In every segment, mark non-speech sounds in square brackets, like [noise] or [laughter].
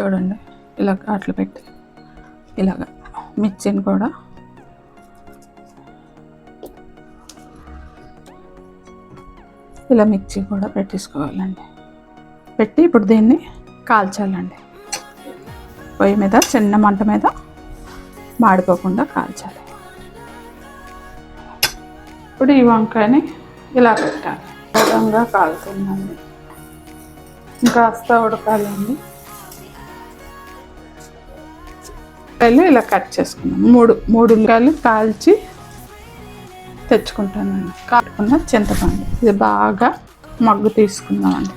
చూడండి. ఇలా అట్లు పెట్టి ఇలాగ మిర్చిని కూడా ఇలా మిర్చి కూడా పెట్టేసుకోవాలండి. పెట్టి ఇప్పుడు దీన్ని కాల్చాలండి. పొయ్యి మీద చిన్న మంట మీద మాడిపోకుండా కాల్చాలి. ఇప్పుడు ఈ వంకాయని ఇలా పెట్టాలి. విధంగా కాలుతుందండి. ఇంకాస్త ఉడకాలండి. ఉల్లిపాయలు ఇలా కట్ చేసుకున్నాం. మూడు మూడు ఉల్లిపాయలు కాల్చి తెచ్చుకుంటానండి కాటుకున్న చింతపండు. ఇది బాగా మగ్గు తీసుకుందామండి.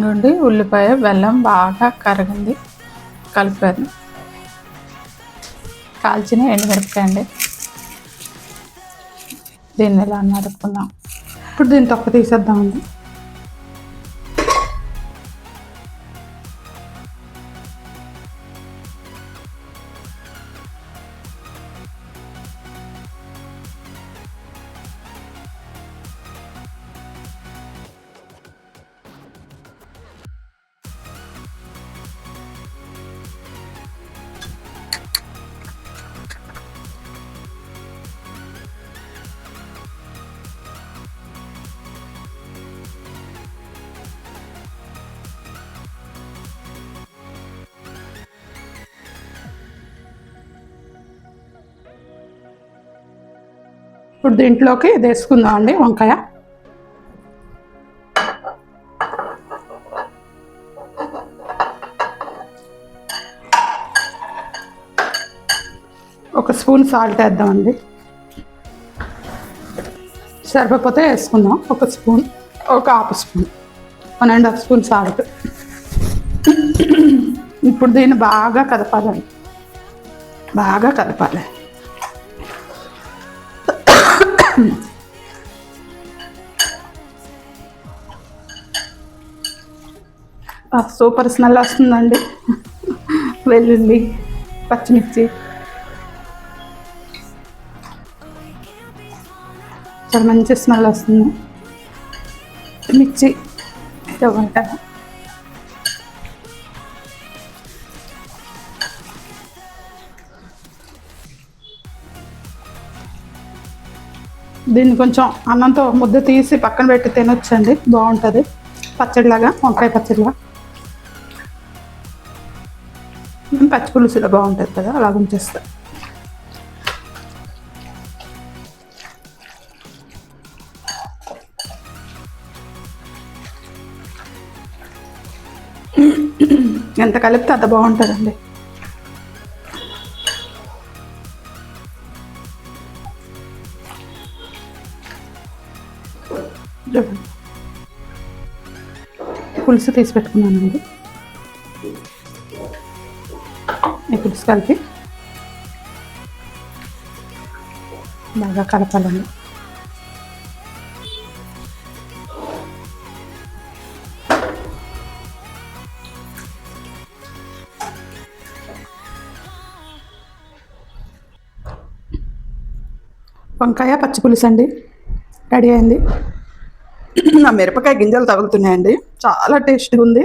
నుండి ఉల్లిపాయ బెల్లం బాగా కరిగింది కలిపారు కాల్చిన ఎండుమిరపకాయ అండి దీన్ని ఇలా నరుపుకుందాం ఇప్పుడు దీన్ని తొక్క తీసేద్దామండి. ఇప్పుడు దీంట్లోకి ఇది వేసుకుందాం అండి వంకాయ. ఒక స్పూన్ సాల్ట్ వేద్దామండి. సరిపోతే వేసుకుందాం. ఒక స్పూన్ ఒక half spoon one and half spoon salt. ఇప్పుడు దీన్ని బాగా కదపాలండి. బాగా కదపాలి. సూపర్ స్మెల్ వస్తుందండి. వెల్లుల్లి పచ్చిమిర్చి. చాలా మంచి స్మెల్ వస్తుంది. మిర్చి. ఇవ్వంట దీన్ని కొంచెం అన్నంతో ముద్ద తీసి పక్కన పెట్టి తినొచ్చండి. బాగుంటుంది. పచ్చడిలాగా వంకాయ పచ్చడిలా. పచ్చి పులుసులో బాగుంటుంది కదా అలా ఉంచేస్తా. ఎంత కలిపితే అంత బాగుంటుందండి. పులుసు తీసి పెట్టుకున్నానండి ఈ పులుసు కలిపి బాగా కలపాలండి. వంకాయ పచ్చి పులుసు అండి. రెడీ అయింది. [clears throat] నా మిరపకాయ గింజలు తగులుతున్నాయండి. చాలా టేస్ట్గా ఉంది.